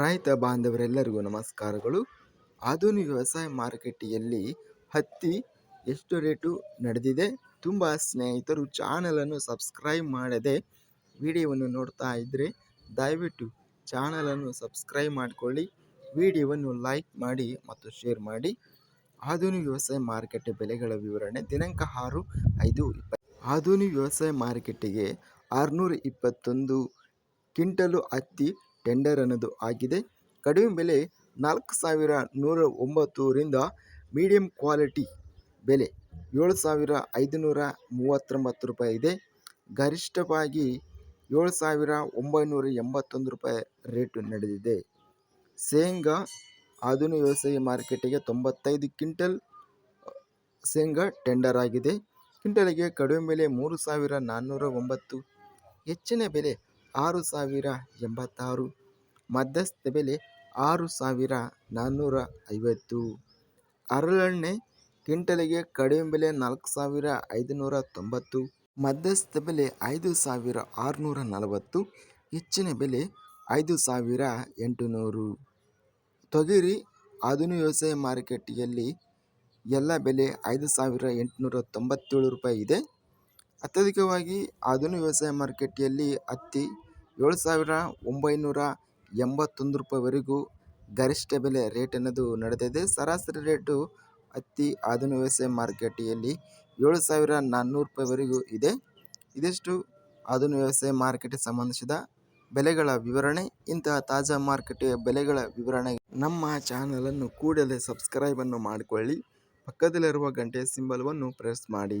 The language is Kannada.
ರೈತ ಬಾಂಧವರೆಲ್ಲರಿಗೂ ನಮಸ್ಕಾರಗಳು. ಆಧುನಿಕ ವ್ಯವಸಾಯ ಮಾರುಕಟ್ಟೆಯಲ್ಲಿ ಹತ್ತಿ ಎಷ್ಟು ರೇಟು ನಡೆದಿದೆ? ತುಂಬ ಸ್ನೇಹಿತರು ಚಾನಲನ್ನು ಸಬ್ಸ್ಕ್ರೈಬ್ ಮಾಡದೆ ವಿಡಿಯೋವನ್ನು ನೋಡ್ತಾ ಇದ್ದರೆ ದಯವಿಟ್ಟು ಚಾನಲನ್ನು ಸಬ್ಸ್ಕ್ರೈಬ್ ಮಾಡಿಕೊಳ್ಳಿ. ವಿಡಿಯೋವನ್ನು ಲೈಕ್ ಮಾಡಿ ಮತ್ತು ಶೇರ್ ಮಾಡಿ. ಆಧುನಿಕ ವ್ಯವಸಾಯ ಮಾರುಕಟ್ಟೆ ಬೆಲೆಗಳ ವಿವರಣೆ ದಿನಾಂಕ ಆರು ಐದು ಇಪ್ಪತ್ತು. ಆಧುನಿಕ ವ್ಯವಸಾಯ ಮಾರುಕಟ್ಟೆಗೆ ಆರುನೂರ ಇಪ್ಪತ್ತೊಂದು ಕ್ವಿಂಟಲು ಹತ್ತಿ ಟೆಂಡರ್ ಅನ್ನೋದು ಆಗಿದೆ. ಕಡಿಮೆ ಬೆಲೆ ನಾಲ್ಕು ಸಾವಿರ ನೂರ ಒಂಬತ್ತರಿಂದ ಮೀಡಿಯಂ ಕ್ವಾಲಿಟಿ ಬೆಲೆ ಏಳು ಸಾವಿರ ಐದುನೂರ ಮೂವತ್ತೊಂಬತ್ತು ರೂಪಾಯಿ ಇದೆ. ಗರಿಷ್ಠವಾಗಿ ಏಳು ಸಾವಿರ ಒಂಬೈನೂರ ಎಂಬತ್ತೊಂದು ರೂಪಾಯಿ ರೇಟು ನಡೆದಿದೆ. ಶೇಂಗಾ ಆಧುನಿಕ ವ್ಯವಸಾಯ ಮಾರ್ಕೆಟಿಗೆ ತೊಂಬತ್ತೈದು ಕ್ವಿಂಟಲ್ ಶೇಂಗಾ ಟೆಂಡರ್ ಆಗಿದೆ. ಕ್ವಿಂಟಲಿಗೆ ಕಡಿಮೆ ಬೆಲೆ ಮೂರು ಸಾವಿರ ನಾನ್ನೂರ ಒಂಬತ್ತು. ಹೆಚ್ಚಿನ ಬೆಲೆ ಆರು ಸಾವಿರ ಎಂಬತ್ತಾರು. ಮಧ್ಯಸ್ಥ ಬೆಲೆ ಆರು ಸಾವಿರ ನಾನ್ನೂರ ಐವತ್ತು ಹರಳೆಣ್ಣೆ ಕ್ವಿಂಟಲಿಗೆ ಕಡಿಮೆ ಬೆಲೆ ನಾಲ್ಕು ಸಾವಿರ ಐದುನೂರ ತೊಂಬತ್ತು ಮಧ್ಯಸ್ಥ ಬೆಲೆ ಐದು ಸಾವಿರ ಆರುನೂರ ನಲವತ್ತು ಹೆಚ್ಚಿನ ಬೆಲೆ ಐದು ಸಾವಿರ ಎಂಟುನೂರು. ತೊಗರಿ ಆಧುನಿಕ ವ್ಯವಸಾಯ ಮಾರುಕಟ್ಟೆಯಲ್ಲಿ ಎಲ್ಲ ಬೆಲೆ ಐದು ಸಾವಿರ ಎಂಟುನೂರ ತೊಂಬತ್ತೇಳು ರೂಪಾಯಿ ಇದೆ. ಅತ್ಯಧಿಕವಾಗಿ ಆಧುನಿಕ ವ್ಯವಸಾಯ ಮಾರುಕಟ್ಟೆಯಲ್ಲಿ ಹತ್ತಿ ಏಳು ಸಾವಿರ ಒಂಬೈನೂರ ಎಂಬತ್ತೊಂದು ರೂಪಾಯಿವರೆಗೂ ಗರಿಷ್ಠ ಬೆಲೆ ರೇಟ್ ಅನ್ನೋದು ನಡೆದಿದೆ. ಸರಾಸರಿ ರೇಟು ಹತ್ತಿ ಆಧುನಿಕ ವ್ಯವಸಾಯ ಮಾರುಕಟ್ಟೆಯಲ್ಲಿ ಏಳು ಸಾವಿರ ನಾನ್ನೂರು ರೂಪಾಯಿವರೆಗೂ ಇದೆ. ಇದಿಷ್ಟು ಆಧುನಿಕ ವ್ಯವಸಾಯ ಮಾರುಕಟ್ಟೆ ಸಂಬಂಧಿಸಿದ ಬೆಲೆಗಳ ವಿವರಣೆ. ಇಂತಹ ತಾಜಾ ಮಾರುಕಟ್ಟೆಯ ಬೆಲೆಗಳ ವಿವರಣೆ. ನಮ್ಮ ಚಾನಲನ್ನು ಕೂಡಲೇ ಸಬ್ಸ್ಕ್ರೈಬನ್ನು ಮಾಡಿಕೊಳ್ಳಿ. ಪಕ್ಕದಲ್ಲಿರುವ ಗಂಟೆಯ ಸಿಂಬಲವನ್ನು ಪ್ರೆಸ್ ಮಾಡಿ.